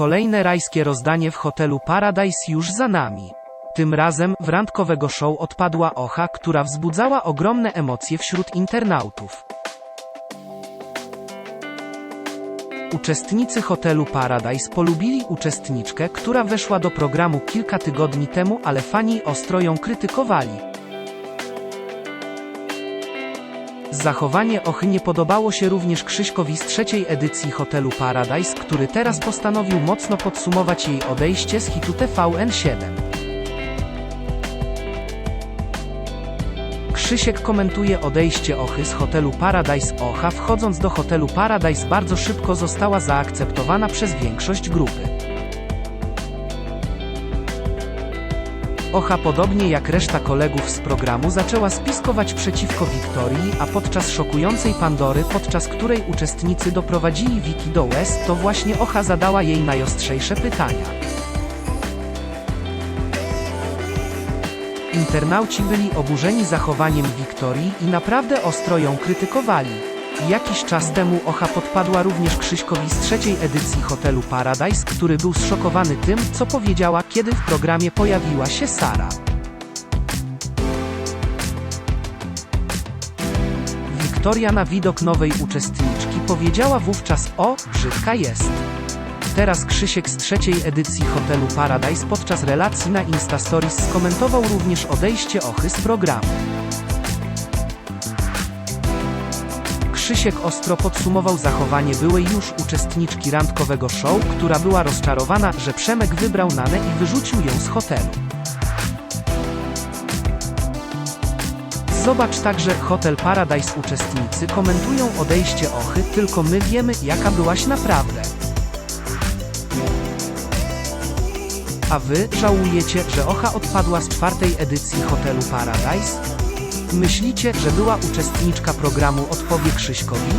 Kolejne rajskie rozdanie w hotelu Paradise już za nami. Tym razem w randkowego show odpadła Ocha, która wzbudzała ogromne emocje wśród internautów. Uczestnicy hotelu Paradise polubili uczestniczkę, która weszła do programu kilka tygodni temu, ale fani ostro ją krytykowali. Zachowanie Ochy nie podobało się również Krzyśkowi z trzeciej edycji hotelu Paradise, który teraz postanowił mocno podsumować jej odejście z hitu TVN7. Krzysiek komentuje odejście Ochy z hotelu Paradise. Ocha wchodząc do hotelu Paradise bardzo szybko została zaakceptowana przez większość grupy. Ocha podobnie jak reszta kolegów z programu zaczęła spiskować przeciwko Wiktorii, a podczas szokującej Pandory, podczas której uczestnicy doprowadzili Wiki do łez, to właśnie Ocha zadała jej najostrzejsze pytania. Internauci byli oburzeni zachowaniem Wiktorii i naprawdę ostro ją krytykowali. Jakiś czas temu Ocha podpadła również Krzyśkowi z trzeciej edycji hotelu Paradise, który był zszokowany tym, co powiedziała, kiedy w programie pojawiła się Sara. Wiktoria na widok nowej uczestniczki powiedziała wówczas o, brzydka jest. Teraz Krzysiek z trzeciej edycji hotelu Paradise podczas relacji na Insta Stories skomentował również odejście Ochy z programu. Krzysiek ostro podsumował zachowanie byłej już uczestniczki randkowego show, która była rozczarowana, że Przemek wybrał Nanę i wyrzucił ją z hotelu. Zobacz także Hotel Paradise uczestnicy komentują odejście Ochy, tylko my wiemy jaka byłaś naprawdę. A wy żałujecie, że Ocha odpadła z czwartej edycji hotelu Paradise? Myślicie, że była uczestniczka programu odpowie Krzyśkowi?